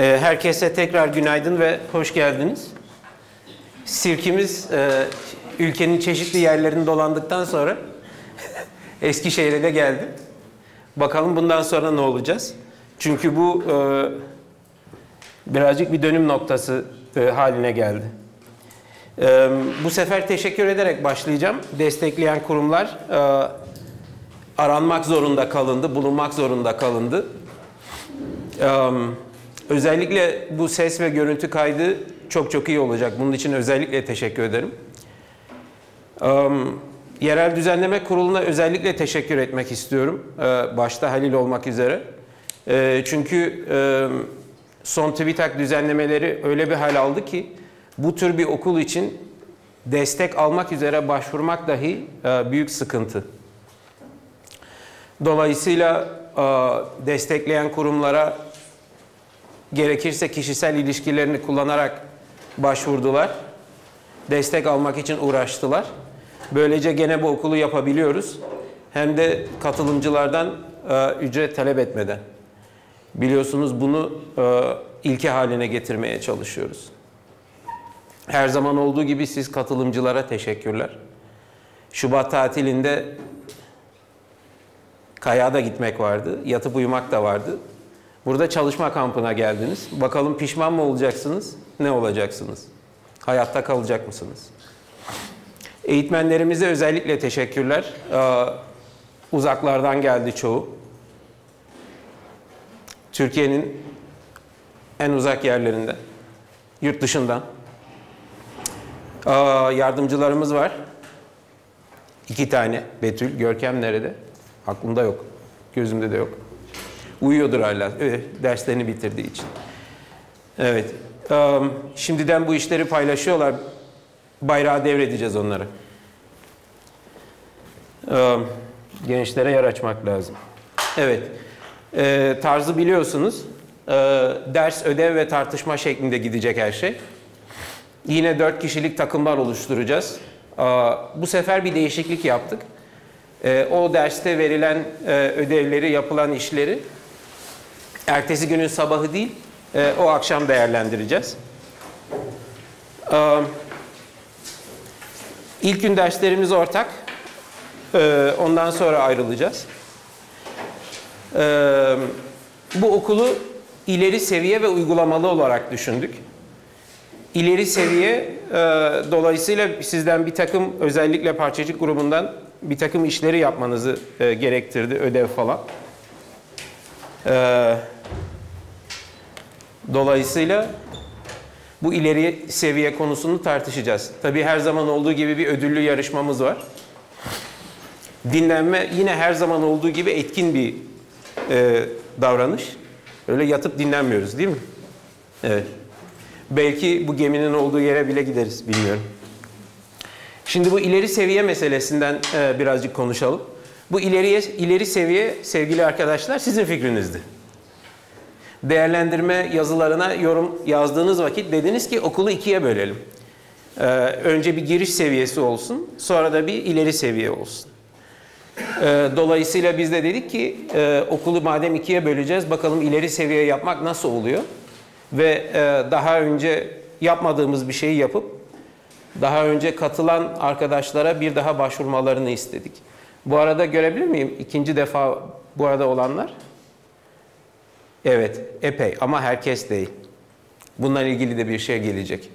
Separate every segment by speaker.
Speaker 1: Ee, herkese tekrar günaydın ve hoş geldiniz. Sirkimiz e, ülkenin çeşitli yerlerini dolandıktan sonra Eskişehir'e de geldi. Bakalım bundan sonra ne olacağız? Çünkü bu e, birazcık bir dönüm noktası e, haline geldi. Bu sefer teşekkür ederek başlayacağım. Destekleyen kurumlar aranmak zorunda kalındı, bulunmak zorunda kalındı. E, özellikle bu ses ve görüntü kaydı çok çok iyi olacak. Bunun için özellikle teşekkür ederim. E, Yerel Düzenleme Kurulu'na özellikle teşekkür etmek istiyorum. E, başta Halil olmak üzere. E, çünkü e, son TÜBİTAK düzenlemeleri öyle bir hal aldı ki bu tür bir okul için destek almak üzere başvurmak dahi e, büyük sıkıntı. Dolayısıyla e, destekleyen kurumlara gerekirse kişisel ilişkilerini kullanarak başvurdular. Destek almak için uğraştılar. Böylece gene bu okulu yapabiliyoruz. Hem de katılımcılardan e, ücret talep etmeden. Biliyorsunuz bunu e, ilke haline getirmeye çalışıyoruz. Her zaman olduğu gibi siz katılımcılara teşekkürler. Şubat tatilinde kayağa da gitmek vardı, yatıp uyumak da vardı. Burada çalışma kampına geldiniz. Bakalım pişman mı olacaksınız, ne olacaksınız? Hayatta kalacak mısınız? Eğitmenlerimize özellikle teşekkürler. Ee, uzaklardan geldi çoğu. Türkiye'nin en uzak yerlerinde, yurt dışından. Ee, yardımcılarımız var. İki tane. Betül, Görkem nerede? Aklımda yok. Gözümde de yok. Uyuyordur hala. Evet, derslerini bitirdiği için. Evet. Şimdiden bu işleri paylaşıyorlar. Bayrağı devredeceğiz onlara. Gençlere yer açmak lazım. Evet. Ee, tarzı biliyorsunuz. Ee, ders, ödev ve tartışma şeklinde gidecek her şey. Yine dört kişilik takımlar oluşturacağız. Bu sefer bir değişiklik yaptık. Ee, o derste verilen e, ödevleri, yapılan işleri ertesi günün sabahı değil, e, o akşam değerlendireceğiz. Ee, ilk gün derslerimiz ortak. Ee, ondan sonra ayrılacağız. Ee, bu okulu ileri seviye ve uygulamalı olarak düşündük. İleri seviye e, dolayısıyla sizden bir takım özellikle parçacık grubundan bir takım işleri yapmanızı e, gerektirdi, ödev falan. E, dolayısıyla bu ileri seviye konusunu tartışacağız. Tabii her zaman olduğu gibi bir ödüllü yarışmamız var. Dinlenme yine her zaman olduğu gibi etkin bir e, davranış. Öyle yatıp dinlenmiyoruz değil mi? Evet. Belki bu geminin olduğu yere bile gideriz, bilmiyorum. Şimdi bu ileri seviye meselesinden e, birazcık konuşalım. Bu ileriye, ileri seviye sevgili arkadaşlar sizin fikrinizdi. Değerlendirme yazılarına yorum yazdığınız vakit dediniz ki okulu ikiye bölelim. Ee, önce bir giriş seviyesi olsun, sonra da bir ileri seviye olsun. Ee, dolayısıyla biz de dedik ki e, okulu madem ikiye böleceğiz bakalım ileri seviye yapmak nasıl oluyor? Ve e, daha önce yapmadığımız bir şeyi yapıp daha önce katılan arkadaşlara bir daha başvurmalarını istedik. Bu arada görebilir miyim? İkinci defa bu arada olanlar. Evet, epey ama herkes değil. Bununla ilgili de bir şey gelecek.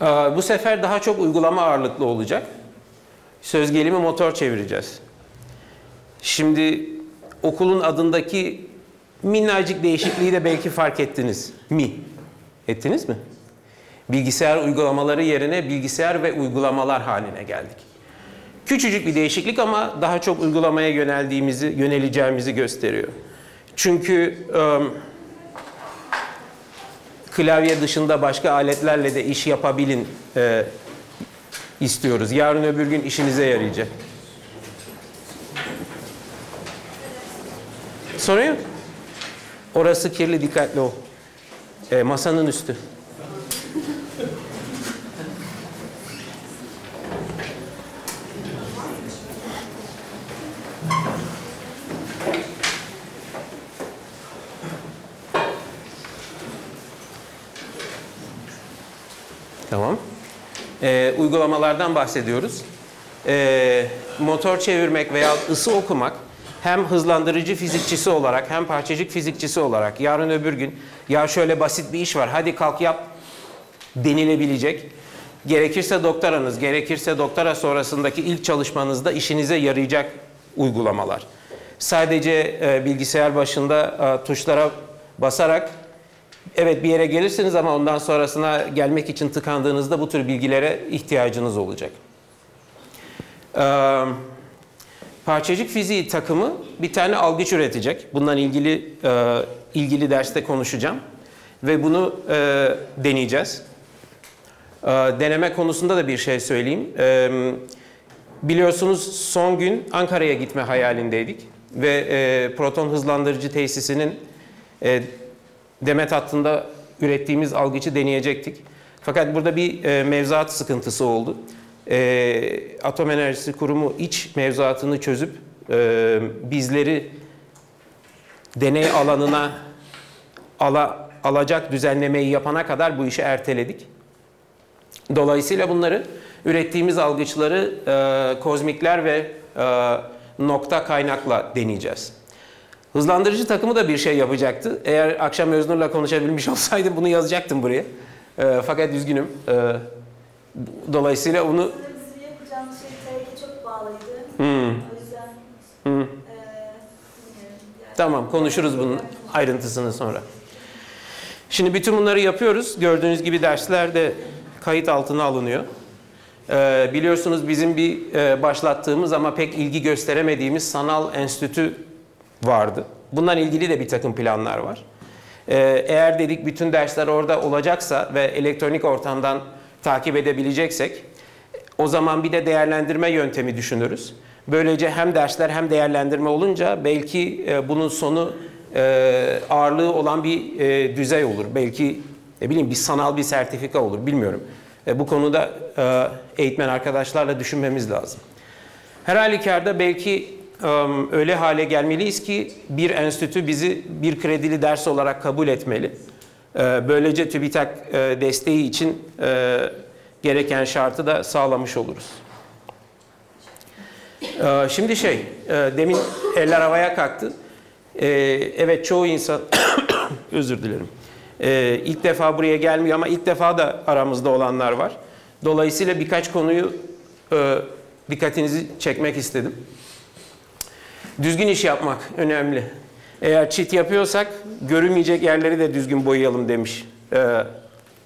Speaker 1: Ee, bu sefer daha çok uygulama ağırlıklı olacak. Söz gelimi motor çevireceğiz. Şimdi okulun adındaki minnacık değişikliği de belki fark ettiniz. Mi. Ettiniz mi? Bilgisayar uygulamaları yerine bilgisayar ve uygulamalar haline geldik. Küçücük bir değişiklik ama daha çok uygulamaya yöneldiğimizi, yöneleceğimizi gösteriyor. Çünkü um, klavye dışında başka aletlerle de iş yapabilin e, istiyoruz. Yarın öbür gün işinize yarayacak. Sorun yok. Orası kirli, dikkatli ol. E, masanın üstü. Tamam. Ee, uygulamalardan bahsediyoruz. Ee, motor çevirmek veya ısı okumak hem hızlandırıcı fizikçisi olarak hem parçacık fizikçisi olarak yarın öbür gün ya şöyle basit bir iş var hadi kalk yap denilebilecek. Gerekirse doktoranız, gerekirse doktora sonrasındaki ilk çalışmanızda işinize yarayacak uygulamalar. Sadece e, bilgisayar başında e, tuşlara basarak evet bir yere gelirsiniz ama ondan sonrasına gelmek için tıkandığınızda bu tür bilgilere ihtiyacınız olacak. Ee, parçacık fiziği takımı bir tane algıç üretecek. Bundan ilgili e, ilgili derste konuşacağım ve bunu e, deneyeceğiz. E, deneme konusunda da bir şey söyleyeyim. E, biliyorsunuz son gün Ankara'ya gitme hayalindeydik ve e, proton hızlandırıcı tesisinin e, demet hattında ürettiğimiz algıcı deneyecektik. Fakat burada bir e, mevzuat sıkıntısı oldu. E, Atom Enerjisi Kurumu iç mevzuatını çözüp e, bizleri deney alanına ala, alacak düzenlemeyi yapana kadar bu işi erteledik. Dolayısıyla bunları ürettiğimiz algıçları e, kozmikler ve e, nokta kaynakla deneyeceğiz. Hızlandırıcı takımı da bir şey yapacaktı. Eğer akşam Öznur'la konuşabilmiş olsaydım bunu yazacaktım buraya. E, fakat üzgünüm. E, dolayısıyla onu...
Speaker 2: Bizim yapacağımız şey TRK çok bağlıydı.
Speaker 1: Hmm,
Speaker 2: O yüzden
Speaker 1: hmm.
Speaker 2: e. Yani-
Speaker 1: Tamam konuşuruz bunun ayrıntısını sonra. Şimdi bütün bunları yapıyoruz. Gördüğünüz gibi dersler de kayıt altına alınıyor. Ee, biliyorsunuz bizim bir e, başlattığımız ama pek ilgi gösteremediğimiz sanal enstitü vardı. Bundan ilgili de bir takım planlar var. Ee, eğer dedik bütün dersler orada olacaksa ve elektronik ortamdan takip edebileceksek o zaman bir de değerlendirme yöntemi düşünürüz. Böylece hem dersler hem değerlendirme olunca belki e, bunun sonu e, ağırlığı olan bir e, düzey olur. Belki ne bileyim bir sanal bir sertifika olur bilmiyorum. Bu konuda e, eğitmen arkadaşlarla düşünmemiz lazım. Her halükarda belki öyle hale gelmeliyiz ki bir enstitü bizi bir kredili ders olarak kabul etmeli. E, Böylece TÜBİTAK e, desteği için e, gereken şartı da sağlamış oluruz. E, Şimdi şey, e, demin eller havaya kalktı. E, Evet çoğu insan, özür dilerim. İlk defa buraya gelmiyor ama ilk defa da aramızda olanlar var. Dolayısıyla birkaç konuyu dikkatinizi çekmek istedim. Düzgün iş yapmak önemli. Eğer çit yapıyorsak görünmeyecek yerleri de düzgün boyayalım demiş e,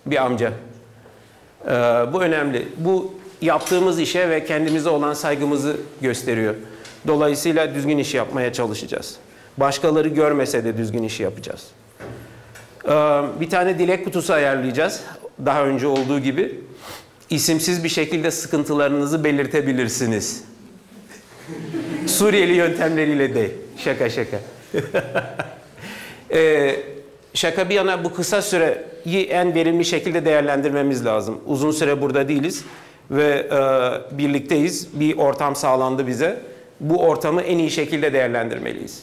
Speaker 1: bir amca. E, bu önemli. Bu yaptığımız işe ve kendimize olan saygımızı gösteriyor. Dolayısıyla düzgün iş yapmaya çalışacağız. Başkaları görmese de düzgün işi yapacağız. E, bir tane dilek kutusu ayarlayacağız. Daha önce olduğu gibi. İsimsiz bir şekilde sıkıntılarınızı belirtebilirsiniz. Suriyeli yöntemleriyle değil. Şaka şaka. Ee, şaka bir yana bu kısa süreyi en verimli şekilde değerlendirmemiz lazım. Uzun süre burada değiliz ve e, birlikteyiz. Bir ortam sağlandı bize. Bu ortamı en iyi şekilde değerlendirmeliyiz.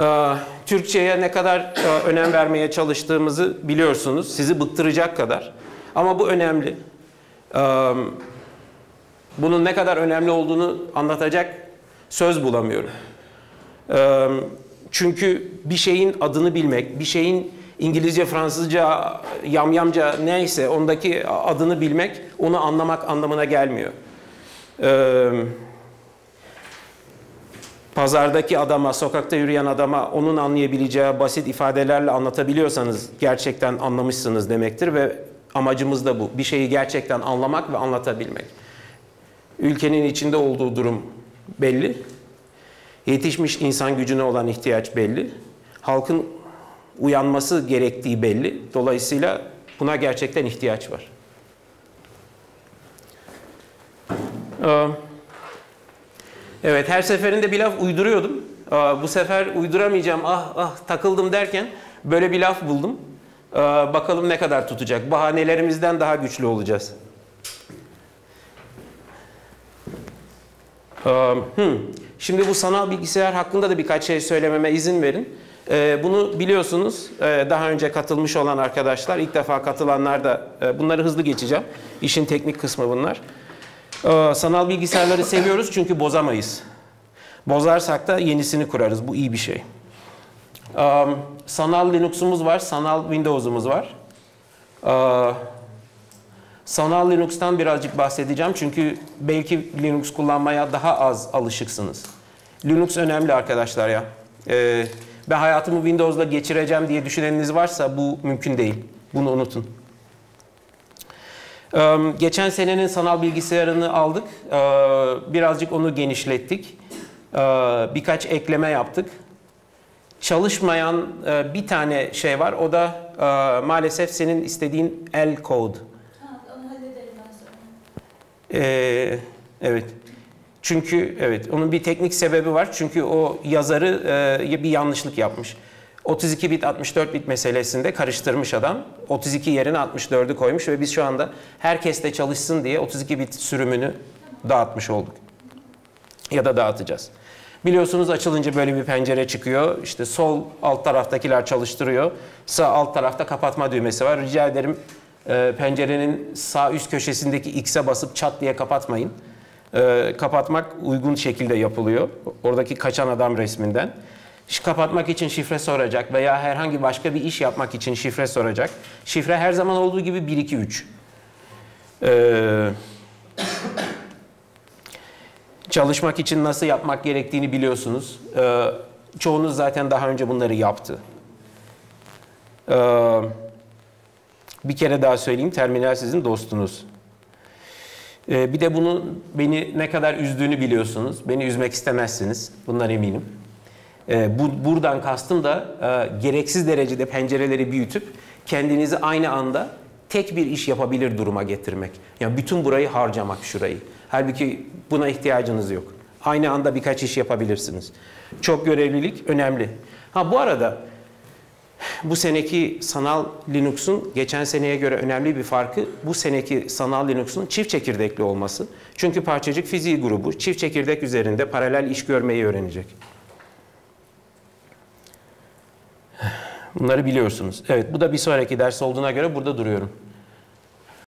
Speaker 1: Ee, Türkçe'ye ne kadar e, önem vermeye çalıştığımızı biliyorsunuz. Sizi bıktıracak kadar. Ama bu önemli. Bunun ne kadar önemli olduğunu anlatacak söz bulamıyorum. Çünkü bir şeyin adını bilmek, bir şeyin İngilizce, Fransızca, yamyamca neyse ondaki adını bilmek onu anlamak anlamına gelmiyor. Pazardaki adama, sokakta yürüyen adama onun anlayabileceği basit ifadelerle anlatabiliyorsanız gerçekten anlamışsınız demektir ve amacımız da bu. Bir şeyi gerçekten anlamak ve anlatabilmek. Ülkenin içinde olduğu durum belli. Yetişmiş insan gücüne olan ihtiyaç belli. Halkın uyanması gerektiği belli. Dolayısıyla buna gerçekten ihtiyaç var. Ee, Evet her seferinde bir laf uyduruyordum. Aa, Bu sefer uyduramayacağım ah ah takıldım derken böyle bir laf buldum. Aa, Bakalım ne kadar tutacak. Bahanelerimizden daha güçlü olacağız. Hmm. Şimdi bu sanal bilgisayar hakkında da birkaç şey söylememe izin verin. Bunu biliyorsunuz daha önce katılmış olan arkadaşlar, ilk defa katılanlar da bunları hızlı geçeceğim. İşin teknik kısmı bunlar. Sanal bilgisayarları seviyoruz çünkü bozamayız. Bozarsak da yenisini kurarız. Bu iyi bir şey. Sanal Linux'umuz var, sanal Windows'umuz var. Sanal Linux'tan birazcık bahsedeceğim çünkü belki Linux kullanmaya daha az alışıksınız. Linux önemli arkadaşlar ya. Ee, ben hayatımı Windows'la geçireceğim diye düşüneniniz varsa bu mümkün değil. Bunu unutun. Ee, geçen senenin sanal bilgisayarını aldık. Ee, birazcık onu genişlettik. Ee, birkaç ekleme yaptık. Çalışmayan e, bir tane şey var. O da e, maalesef senin istediğin L code.
Speaker 2: Ha, onu hallederim ben sonra.
Speaker 1: Ee, evet. Çünkü evet onun bir teknik sebebi var. Çünkü o yazarı e, bir yanlışlık yapmış. 32 bit 64 bit meselesinde karıştırmış adam. 32 yerine 64'ü koymuş ve biz şu anda herkes de çalışsın diye 32 bit sürümünü dağıtmış olduk. Ya da dağıtacağız. Biliyorsunuz açılınca böyle bir pencere çıkıyor. İşte sol alt taraftakiler çalıştırıyor. Sağ alt tarafta kapatma düğmesi var. Rica ederim e, pencerenin sağ üst köşesindeki X'e basıp çat diye kapatmayın. E, kapatmak uygun şekilde yapılıyor. Oradaki kaçan adam resminden. Kapatmak için şifre soracak veya herhangi başka bir iş yapmak için şifre soracak. Şifre her zaman olduğu gibi 1 2 3. Ee, çalışmak için nasıl yapmak gerektiğini biliyorsunuz. Ee, çoğunuz zaten daha önce bunları yaptı. Ee, bir kere daha söyleyeyim, terminal sizin dostunuz. Ee, bir de bunun beni ne kadar üzdüğünü biliyorsunuz. Beni üzmek istemezsiniz, bundan eminim. Ee, bu, buradan kastım da e, gereksiz derecede pencereleri büyütüp kendinizi aynı anda tek bir iş yapabilir duruma getirmek. Yani bütün burayı harcamak şurayı. Halbuki buna ihtiyacınız yok. Aynı anda birkaç iş yapabilirsiniz. Çok görevlilik önemli. Ha bu arada bu seneki sanal Linux'un geçen seneye göre önemli bir farkı bu seneki sanal Linux'un çift çekirdekli olması. Çünkü parçacık fiziği grubu çift çekirdek üzerinde paralel iş görmeyi öğrenecek. Bunları biliyorsunuz. Evet bu da bir sonraki ders olduğuna göre burada duruyorum.